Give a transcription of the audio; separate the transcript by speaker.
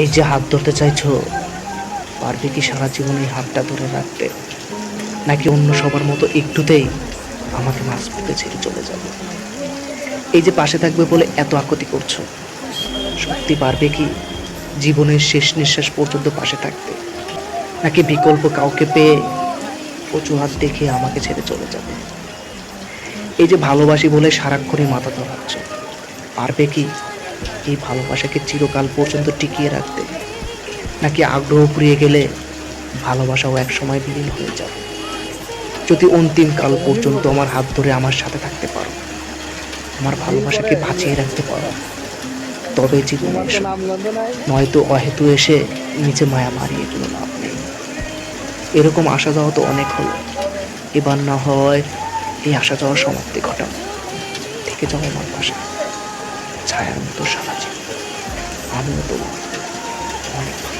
Speaker 1: এই যে হাত ধরতে চাইছো, পারবে কি সারা জীবন এই হাতটা ধরে রাখতে? নাকি অন্য সবার মতো একটুতেই আমাকে মাছ পেতে ছেড়ে চলে যাবে? এই যে পাশে থাকবে বলে এত আকতি করছ, সত্যি পারবে কি জীবনের শেষ নিঃশ্বাস পর্যন্ত পাশে থাকতে? নাকি বিকল্প কাউকে পেয়ে অজুহাত দেখে আমাকে ছেড়ে চলে যাবে? এই যে ভালোবাসি বলে সারাক্ষণই মাথা ধরাচ্ছ, পারবে কি এই ভালোবাসাকে চিরকাল পর্যন্ত টিকিয়ে রাখতে। নাকি আগ্রহ ফুরিয়ে গেলে ভালোবাসাও এক সময় বিলীন হয়ে যাবে। যদি অন্তিম কাল পর্যন্ত আমার হাত ধরে আমার সাথে থাকতে পারো, আমার ভালোবাসাকে বাঁচিয়ে রাখতে পারো, তবে জীবনে নয়তো অহেতু এসে নিচে মায়া মারিয়ে কোনো লাভ নেই। এরকম আসা যাওয়া তো অনেক হলো। এবার না হয় এই আসা যাওয়ার সমাপ্তি ঘটানো থেকে যাও আমার পাশে। ছায়ার মতো সারা আমিও তোমার অনেক